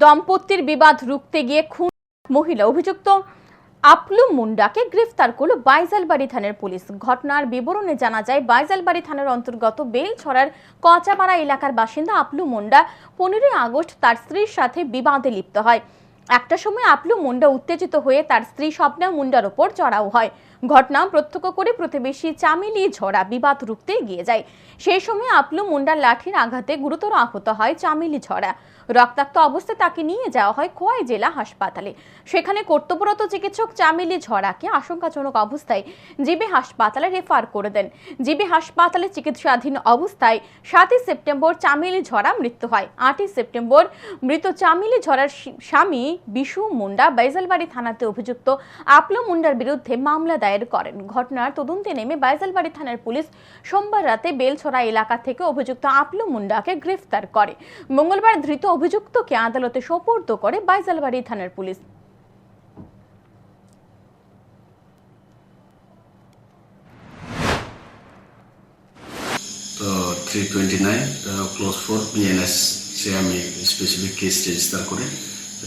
দম্পতির বিবাদ রুখতে গিয়ে খুন মহিলা অভিযুক্ত আপলু মুন্ডাকে গ্রেফতার করল বাইজালবাড়ি থানার পুলিশ। ঘটনার বিবরণে জানা যায়, বাইজালবাড়ি থানার অন্তর্গত বেলছড়ার কচাপাড়া এলাকার বাসিন্দা আপলু মুন্ডা পনেরোই আগস্ট তার স্ত্রীর সাথে বিবাদে লিপ্ত হয়। একটা সময় আপলু মুন্ডা উত্তেজিত হয়ে তার স্ত্রী স্বপ্না মুন্ডার ওপর চড়াও হয়। ঘটনা প্রত্যক্ষ করে প্রতিবেশী চামিলি ঝরা বিবাদ রুখতে এগিয়ে যায়। সেই সময় আপলু মুন্ডার লাঠির আঘাতে গুরুতর আহত হয় চামিলি ঝরা। রক্তাক্ত অবস্থায় তাকে নিয়ে যাওয়া হয় খোয়াই জেলা হাসপাতালে। সেখানে কর্তব্যরত চিকিৎসক চামিলি ঝরাকে আশঙ্কাজনক অবস্থায় জিবি হাসপাতালে রেফার করে দেন। জিবি হাসপাতালে চিকিৎসাধীন অবস্থায় সাতই সেপ্টেম্বর চামিলি ঝরা মৃত্যু হয়। আটই সেপ্টেম্বর মৃত চামিলি ঝরার স্বামী বিশু মুন্ডা বাইজালবাড়ি থানাতে অভিযুক্ত আপলো মুন্ডার বিরুদ্ধে মামলা দায়ের করেন। ঘটনার তদন্তে নেমে বাইজালবাড়ি থানার পুলিশ সোমবার রাতে বেলছড়া এলাকা থেকে অভিযুক্ত আপলো মুন্ডাকে গ্রেফতার করে। মঙ্গলবার ধৃত অভিযুক্তকে আদালতে সোপর্দ করে বাইজালবাড়ি থানার police. Three twenty nine clause four BNS সে আমি স্পেসিফিক কেস রেজিস্টার করি।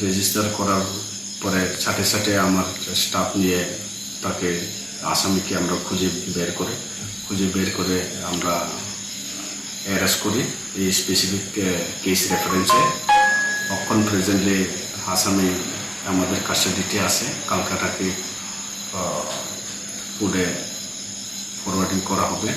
রেজিস্টার করার পরে সাথে সাথে আমার স্টাফ নিয়ে তাকে আসামিকে আমরা খুঁজে বের করে, খুঁজে বের করে আমরা অ্যারেস্ট করি। এই স্পেসিফিক কেস রেফারেন্সে অক্ষণ প্রেজেন্টলি আসামি আমাদের কাস্টাডিতে আছে। কালকাটাকে কোর্টে ফরওয়ার্ডিং করা হবে।